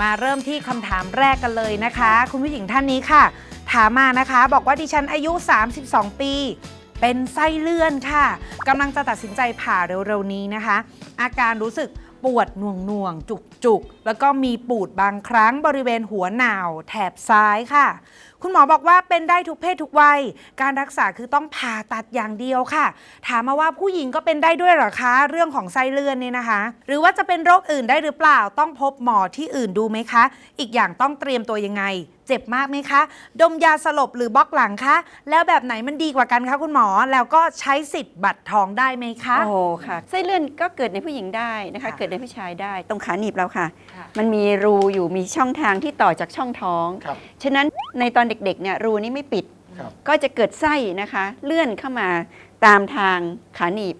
มาเริ่มที่คำถามแรกกันเลยนะคะ คุณผู้หญิงท่านนี้ค่ะ ถามมานะคะ บอกว่าดิฉันอายุ 32 ปี เป็นไส้เลื่อนค่ะกำลังจะตัดสินใจผ่าเร็วๆนี้นะคะ อาการรู้สึกปวดหน่วงหน่วงจุกจุกแล้วก็มีปูดบางครั้งบริเวณหัวหนาวแถบซ้ายค่ะ คุณหมอบอกว่าเป็นได้ทุกเพศทุกวัย การรักษาคือต้องผ่าตัดอย่างเดียวค่ะ ถามมาว่าผู้หญิงก็เป็นได้ด้วยเหรอคะ เรื่องของไส้เลื่อนเนี่ยนะคะ หรือว่าจะเป็นโรคอื่นได้หรือเปล่า ต้องพบหมอที่อื่นดูไหมคะ อีกอย่างต้องเตรียมตัวยังไง เจ็บมากไหมคะ ดมยาสลบหรือบล็อกหลังคะ แล้วแบบไหนมันดีกว่ากันคะคุณหมอ แล้วก็ใช้สิทธิ์บัตรทองได้ไหมคะโอ้ค่ะไส้เลื่อนก็เกิดในผู้หญิงได้นะคะค่ะเกิดในผู้ชายได้ตรงขาหนีบเราค่ะค่ะ มันมีรูอยู่มีช่องทางที่ต่อจากช่องท้องครับฉะนั้นในตอนเด็กๆเนี่ยรูนี้ไม่ปิด ครับ ก็จะเกิดไส้นะคะ เลื่อนเข้ามาตามทางขาหนีบ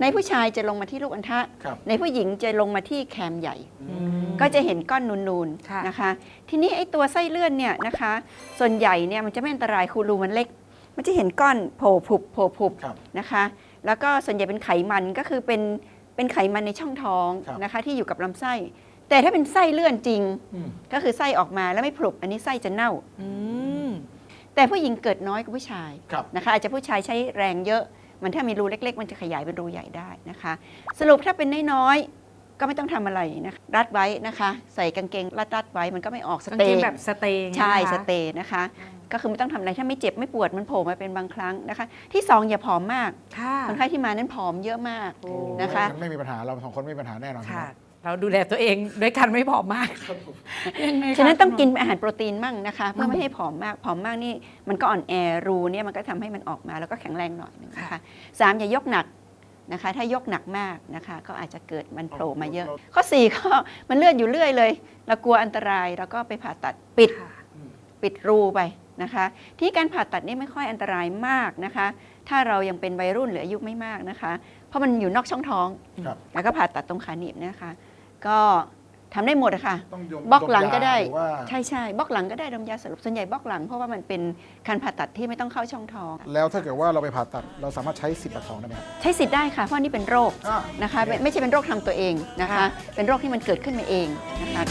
ในผู้ชายจะลงมาที่ลูกอัณฑะครับ ในผู้หญิงจะลงมาที่แคมใหญ่ อืม ก็จะเห็นก้อนนูนค่ะ ๆนะคะ ทีนี้ไอ้ตัวไส้เลื่อนเนี่ยนะคะ ส่วนใหญ่เนี่ยมันจะไม่อันตรายคูรูมันเล็ก มันจะเห็นก้อนโผล่ผุบโผล่ผุบครับนะคะ แล้วก็ส่วนใหญ่เป็นไขมันก็คือเป็นเป็นไขมันในช่องท้องครับ นะคะ ที่อยู่กับลำไส้ แต่ถ้าเป็นไส้เลื่อนจริง อืม ก็คือไส้ออกมาแล้วไม่ผุบอันนี้ไส้จะเน่า อืม แต่ผู้หญิงเกิดน้อยกว่าผู้ชายครับนะคะอาจจะผู้ชายใช้แรงเยอะ มันถ้ามีรูเล็ก ๆ มันจะขยายเป็นรูใหญ่ได้นะคะ สรุปถ้าเป็นน้อยๆก็ไม่ต้องทำอะไรนะคะรัดไว้นะคะ ใส่กางเกงรัดรัดๆไว้มันก็ไม่ออกสกางเตเกงย์แบบสเตย์ใช่ไงคะสเตย์นะคะ ก็คือไม่ต้องทำอะไรถ้าไม่เจ็บไม่ปวดมันโผล่มาเป็นบางครั้งนะคะ ที่สองอย่าผอมมากค่ะคนไข้ที่มานั้นผอมเยอะมากโอ้นะคะไม่มีปัญหาเราสองคนไม่มีปัญหาแน่นอนค่ะรับ เราดูแลตัวเองด้วยกันไม่ผอมมากยังไงคฉะนั้นต้องกินคุณหมอาหารโปรตีนมั่งนะคะ เพื่อไม่ให้ผอมมากผอมมากนี่มันก็อ่อนแอรูเนี่ยมันก็ทำให้มันออกมาแล้วก็แข็งแรงหน่อยหนึงนะคะสามอย่ายกหนักนะคะ ถ้ายกหนักมากนะคะก็อาจจะเกิดมันโผล่มาเยอะ ข้อสี่ก็มันเลือดอยู่เรื่อยเลยเรากลัวอันตรายเราก็ไปผ่าตัดปิดค่ะปิดรูไปนะคะ ที่การผ่าตัดนี่ไม่ค่อยอันตรายมากนะคะ ถ้าเรายังเป็นวัยรุ่นหรืออายุไม่มากนะคะ เพราะมันอยู่นอกช่องท้องครับแล้วก็ผ่าตัดตรงขาหนีบเนยนะคะ ก็ทำได้หมดอะค่ะต้องยมบล็อกหลังก็ได้ดมยาหรือว่าใช่ใช่บล็อกหลังก็ได้ดมยาสลบส่วนใหญ่บล็อกหลังเพราะว่ามันเป็นการผ่าตัดที่ไม่ต้องเข้าช่องท้อง แล้วถ้าเกิดว่าเราไปผ่าตัดเราสามารถใช้สิทธิ์บัตรทองได้ไหมครับ ใช้สิทธิ์ได้ค่ะ เพราะนี่เป็นโรคอ่านะคะไม่ไม่ใช่เป็นโรคทางตัวเองนะคะ เป็นโรคที่มันเกิดขึ้นมาเองนะคะ